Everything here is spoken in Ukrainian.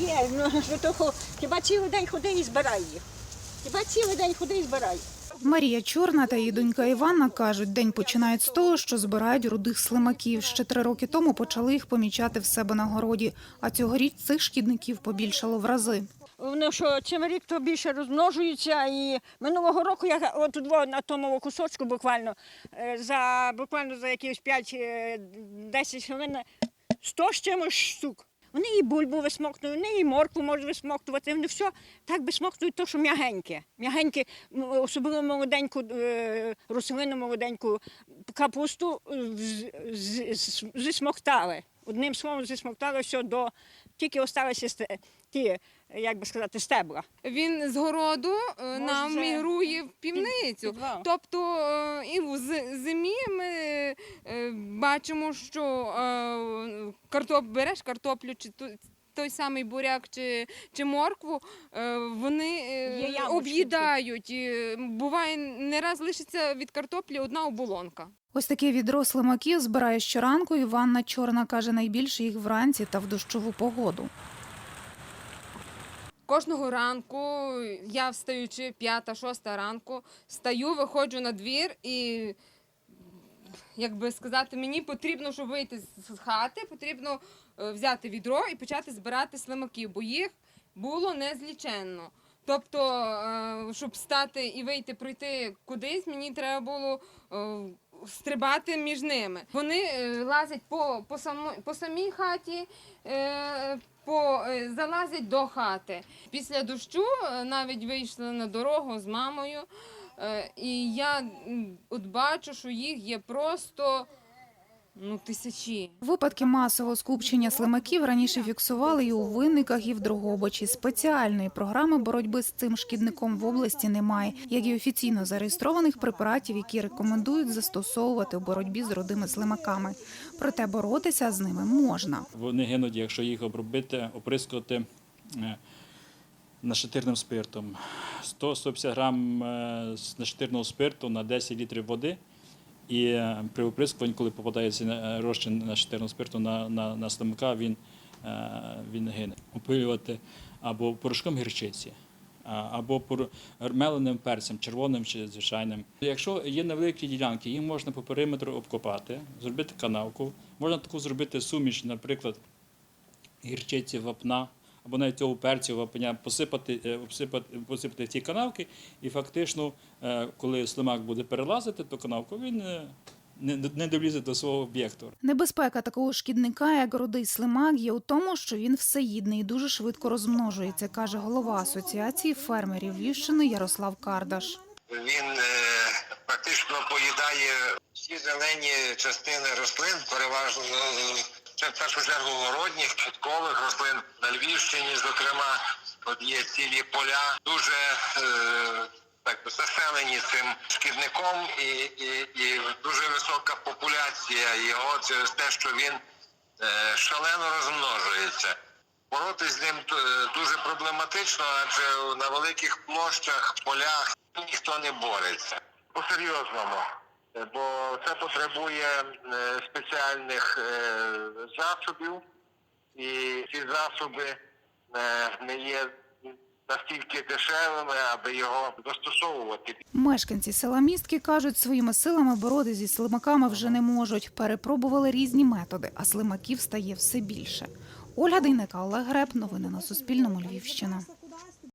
є. Ну, що того, хіба цілий день ходи і збирай їх. Хіба цілий день ходи і збирай. Марія Чорна та її донька Іванна кажуть, день починають з того, що збирають рудих слимаків. Ще три роки тому почали їх помічати в себе на городі. А цьогоріч цих шкідників побільшало в рази. Вони що чим рік то більше розмножуються. І минулого року я от на тому кусочку буквально е, за буквально за якихось 5-10 хвилин 100 з чимось штук. Вони і бульбу висмоктують, вони і моркву можуть висмоктувати. Вони все так висмоктують, то, що м'ягеньке. М'ягеньке, особливо молоденьку е, рослину, молоденьку капусту зісмоктали. Одним словом, зісмоктали все до тільки осталися ті, як би сказати, стебла. Він з городу е, Може, нам мігрує в півницю. підвал. Тобто е, і в зимі ми бачимо, що е, картоп береш картоплю чи той самий буряк чи, чи моркву, е, вони е, об'їдають. Буває, не раз лишиться від картоплі одна оболонка. Ось таке відро слимаків збирає щоранку. Іванна Чорна каже, найбільше їх вранці та в дощову погоду. Кожного ранку я встаючи п'ята, шоста ранку, стаю, виходжу на двір і, як сказати, мені потрібно, щоб вийти з хати, потрібно е, взяти відро і почати збирати слимаків, бо їх було незліченно. Тобто, е, щоб стати і вийти, пройти кудись, мені треба було е, стрибати між ними. Вони лазять по, по, само, по самій хаті, по, залазять до хати. Після дощу навіть вийшли на дорогу з мамою, і я от бачу, що їх є просто ну, тисячі. Випадки масового скупчення слимаків раніше фіксували і у винниках, і в Дрогобичі. Спеціальної програми боротьби з цим шкідником в області немає, як і офіційно зареєстрованих препаратів, які рекомендують застосовувати у боротьбі з родими слимаками. Проте боротися з ними можна. Вони гинуть, якщо їх обробити, оприскувати е, нашатирним спиртом. 100-150 грам е, спирту на 10 літрів води. І е, при оприскуванні, коли попадається е, розчин нашатирного спирту на, на, на слимака, він, е, він гине. Опилювати або порошком гірчиці. Або меленим перцем, червоним чи звичайним. Якщо є невеликі ділянки, їх можна по периметру обкопати, зробити канавку. Можна таку зробити суміш, наприклад, гірчиці вапна або навіть цього перцю вапня, посипати, е, обсипати, посипати в ці канавки, і фактично, е, коли слимак буде перелазити ту канавку, він е, не, долізе до свого об'єкту. Небезпека такого шкідника, як рудий слимак, є у тому, що він всеїдний і дуже швидко розмножується, каже голова асоціації фермерів Львівщини Ярослав Кардаш. Він практично поїдає всі зелені частини рослин, переважно ну, це в першу чергу городніх, квіткових рослин на Львівщині, зокрема, от є цілі поля, дуже е, так заселені цим шкідником, і, і, і дуже висока популяція його через те, що він е, шалено розмножується. Боротися з ним е, дуже проблематично, адже на великих площах, полях ніхто не бореться. По-серйозному. Е, Бо це потребує е, спеціальних е, засобів, і ці засоби е, не є настільки дешевими, аби його застосовувати. Мешканці села Містки кажуть, своїми силами боротися зі слимаками вже не можуть. Перепробували різні методи, а слимаків стає все більше. Ольга Дейнека, Олег Греб. Новини на Суспільному. Львівщина.